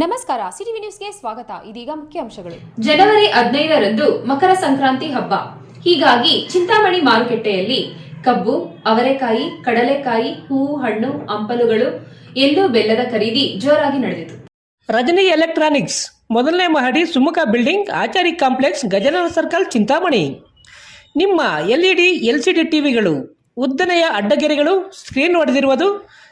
ನಮಸ್ಕಾರ ಸಿಟಿವಿ ನ್ಯೂಸ್ಗೆ ಸ್ವಾಗತ. ಇದೀಗ ಮುಖ್ಯಾಂಶಗಳು ಜನವರಿ ಹದಿನೈದರಂದು ಮಕರ ಸಂಕ್ರಾಂತಿ ಹಬ್ಬ. ಹೀಗಾಗಿ ಚಿಂತಾಮಣಿ ಮಾರುಕಟ್ಟೆಯಲ್ಲಿ ಕಬ್ಬು ಅವರೆಕಾಯಿ ಕಡಲೆಕಾಯಿ ಹೂವು ಹಣ್ಣು ಹಂಪಲುಗಳು ಎಲ್ಲೂ ಬೆಲ್ಲದ ಖರೀದಿ ಜೋರಾಗಿ ನಡೆದಿತು. ರಜನಿ ಎಲೆಕ್ಟ್ರಾನಿಕ್ಸ್ ಮೊದಲನೇ ಮಹಡಿ Sumukha building Achari complex Gajanana circle Chintamani. ನಿಮ್ಮ LED LCD D L C D ಟಿವಿಗಳು ಉದ್ದನೆಯ ಅಡ್ಡಗೆರೆಗಳು ಸ್ಕ್ರೀನ್ ಹೊಡೆದಿರುವುದು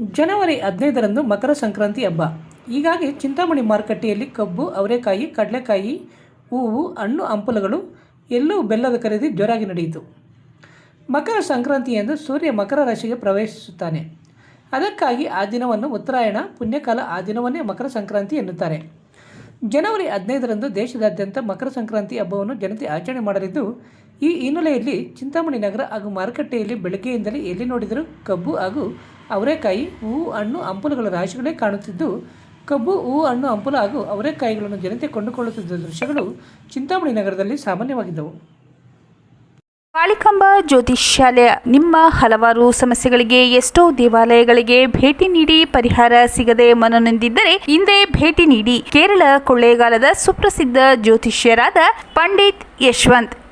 ಜನವರಿ ಹದಿನೈದರಂದು ಮಕರ ಸಂಕ್ರಾಂತಿ ಹಬ್ಬ. ಹೀಗಾಗಿ ಚಿಂತಾಮಣಿ ಮಾರುಕಟ್ಟೆಯಲ್ಲಿ ಕಬ್ಬು, ಅವರೆಕಾಯಿ, ಕಡಲೆಕಾಯಿ, ಹೂವು, ಹಣ್ಣು, ಹಂಪಲುಗಳು ಎಲ್ಲವೂ ಬೆಲ್ಲದ ಖರೀದಿ ಜೋರಾಗಿ ನಡೆಯಿತು. ಮಕರ ಸಂಕ್ರಾಂತಿಯಂದು ಸೂರ್ಯ ಮಕರ ರಾಶಿಗೆ ಪ್ರವೇಶಿಸುತ್ತಾನೆ. ಅದಕ್ಕಾಗಿ ಆ ದಿನವನ್ನು ಉತ್ತರಾಯಣ, ಪುಣ್ಯಕಾಲ ಆ ದಿನವನ್ನೇ ಮಕರ ಸಂಕ್ರಾಂತಿ ಎನ್ನುತ್ತಾರೆ. ಜನವರಿ ಹದಿನೈದರಂದು ದೇಶದಾದ್ಯಂತ ಮಕರ ಸಂಕ್ರಾಂತಿ ಹಬ್ಬವನ್ನು ಜನತೆ ಆಚರಣೆ ಮಾಡಲಿದ್ದು, ಈ ಹಿನ್ನೆಲೆಯಲ್ಲಿ ಚಿಂತಾಮಣಿ ನಗರ ಹಾಗೂ ಮಾರುಕಟ್ಟೆಯಲ್ಲಿ ಬೆಳಗ್ಗೆಯಿಂದಲೇ ಎಲ್ಲಿ ನೋಡಿದರೂ ಕಬ್ಬು ಹಾಗೂ ಅವರೆಕಾಯಿ ಹೂವು ಹಣ್ಣು, ಹಂಪಲುಗಳ ರಾಶಿಗಳೇ ಕಾಣುತ್ತಿದ್ದು, ಕಬ್ಬು ಹೂವು ಹಣ್ಣು, ಹಂಪಲು ಹಾಗೂ ಅವರೆಕಾಯಿಗಳನ್ನು ಜನತೆ ಕೊಂಡುಕೊಳ್ಳುತ್ತಿದ್ದ ದೃಶ್ಯಗಳು ಚಿಂತಾಮಣಿ ನಗರದಲ್ಲಿ ಸಾಮಾನ್ಯವಾಗಿದ್ದವು. ಕಾಳಿಕಾಂಬ ಜ್ಯೋತಿಷ್ಯಾಲಯ ನಿಮ್ಮ ಹಲವಾರು ಸಮಸ್ಯೆಗಳಿಗೆ ಎಷ್ಟೋ ದೇವಾಲಯಗಳಿಗೆ ಭೇಟಿ ನೀಡಿ ಪರಿಹಾರ ಸಿಗದೆ ಮನನೊಂದಿದ್ದರೆ ಹಿಂದೆ ಭೇಟಿ ನೀಡಿ ಕೇರಳ ಕೊಳ್ಳೇಗಾಲದ ಸುಪ್ರಸಿದ್ಧ ಜ್ಯೋತಿಷ್ಯರಾದ ಪಂಡಿತ್ ಯಶವಂತ್.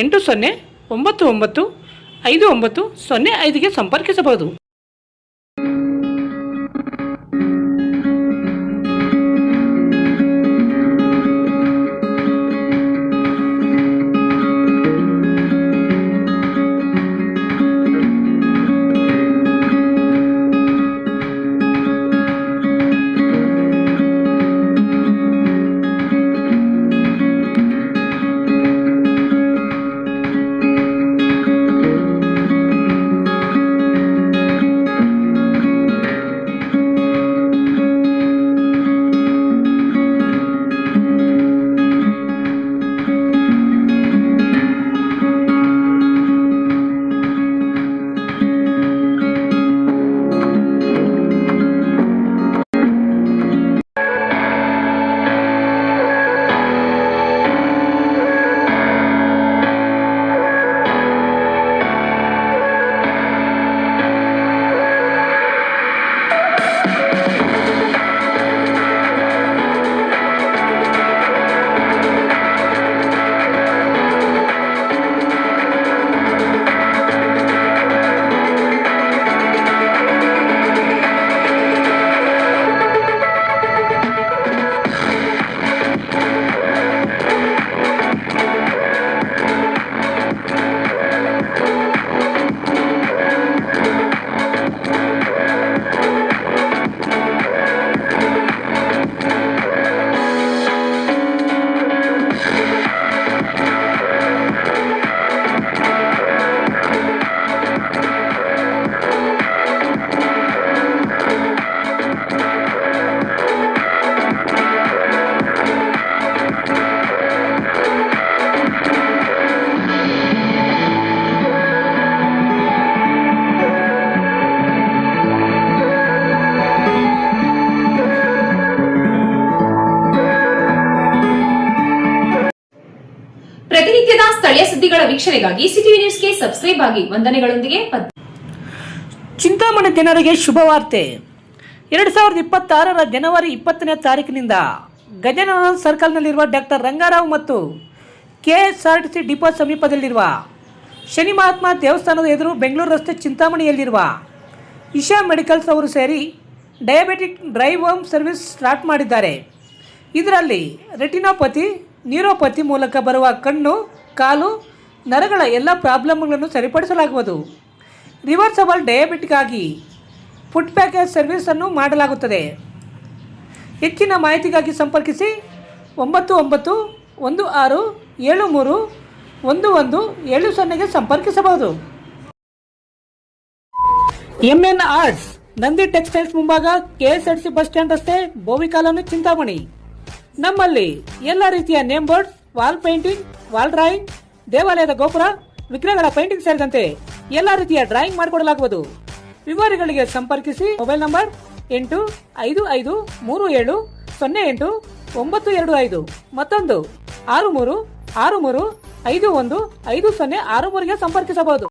ಎಂಟು ಸೊನ್ನೆ ಒಂಬತ್ತು ಒಂಬತ್ತು ಐದು ಒಂಬತ್ತು ಸೊನ್ನೆ ಐದಿಗೆ ಸಂಪರ್ಕಿಸಬಹುದು. ಪ್ರತಿನಿತ್ಯದ ಸ್ಥಳೀಯ ಸುದ್ದಿಗಳ ವೀಕ್ಷಣೆಗಾಗಿ ಸಿಟಿವಿ ನ್ಯೂಸ್ಗೆ ಸಬ್ಸ್ಕ್ರೈಬ್ ಆಗಿ ವಂದನೆಗಳೊಂದಿಗೆ ಚಿಂತಾಮಣಿ ಜನರಿಗೆ ಶುಭವಾರ್ತೆ. ಎರಡು ಸಾವಿರದ ಇಪ್ಪತ್ತಾರರ ಜನವರಿ ಇಪ್ಪತ್ತನೇ ತಾರೀಕಿನಿಂದ ಗಜಾನನ ಸರ್ಕಲ್ನಲ್ಲಿರುವ ಡಾಕ್ಟರ್ ರಂಗಾರಾವ್ ಮತ್ತು K S R T C depot ಸಮೀಪದಲ್ಲಿರುವ ಶನಿ ಮಹಾತ್ಮ ದೇವಸ್ಥಾನದ ಎದುರು ಬೆಂಗಳೂರು ರಸ್ತೆ ಚಿಂತಾಮಣಿಯಲ್ಲಿರುವ ಇಶಾ ಮೆಡಿಕಲ್ಸ್ ಅವರು ಸೇರಿ diabetic drive home service start ಮಾಡಿದ್ದಾರೆ. ಇದರಲ್ಲಿ ರೆಟಿನೋಪತಿ ನ್ಯೂರೋಪತಿ ಮೂಲಕ ಬರುವ ಕಣ್ಣು, ಕಾಲು, ನರಗಳ ಎಲ್ಲ ಪ್ರಾಬ್ಲಮ್ಗಳನ್ನು ಸರಿಪಡಿಸಲಾಗುವುದು. ರಿವರ್ಸಬಲ್ ಡಯಾಬಿಟಿಕ್ಗಾಗಿ ಫುಡ್ ಪ್ಯಾಕೇಜ್ ಸರ್ವಿಸನ್ನು ಮಾಡಲಾಗುತ್ತದೆ. ಹೆಚ್ಚಿನ ಮಾಹಿತಿಗಾಗಿ ಸಂಪರ್ಕಿಸಿ ಒಂಬತ್ತು ಒಂಬತ್ತು ಒಂದು ಆರು ಏಳು ಮೂರು ಒಂದು ಒಂದು ಏಳು ಸೊನ್ನೆಗೆ ಸಂಪರ್ಕಿಸಬಹುದು. M N arts, Nandi textiles ಮುಂಭಾಗ ಕೆಎಸ್ಆರ್ಸಿ ಬಸ್ ಸ್ಟ್ಯಾಂಡ್ ರಸ್ತೆ ಬೋವಿ ಕಾಲೋನಿ ಚಿಂತಾಮಣಿ. ನಮ್ಮಲ್ಲಿ ಎಲ್ಲ ರೀತಿಯ name board, wall painting, wall drawing, ದೇವಾಲಯದ ಗೋಪುರ, ವಿಗ್ರಹಗಳ ಪೇಂಟಿಂಗ್ ಸೇರಿದಂತೆ ಎಲ್ಲ ರೀತಿಯ ಡ್ರಾಯಿಂಗ್ ಮಾಡಿಕೊಡಲಾಗುವುದು. ವಿವರಗಳಿಗೆ ಸಂಪರ್ಕಿಸಿ ಮೊಬೈಲ್ ನಂಬರ್ ಎಂಟು ಐದು ಐದು ಮೂರು ಏಳು ಸೊನ್ನೆ ಎಂಟು ಒಂಬತ್ತು ಎರಡು ಐದು ಮತ್ತೊಂದು ಆರು ಮೂರು ಆರು ಮೂರು ಐದು ಒಂದು ಐದು ಸೊನ್ನೆ ಆರು ಮೂರಿಗೆ ಸಂಪರ್ಕಿಸಬಹುದು.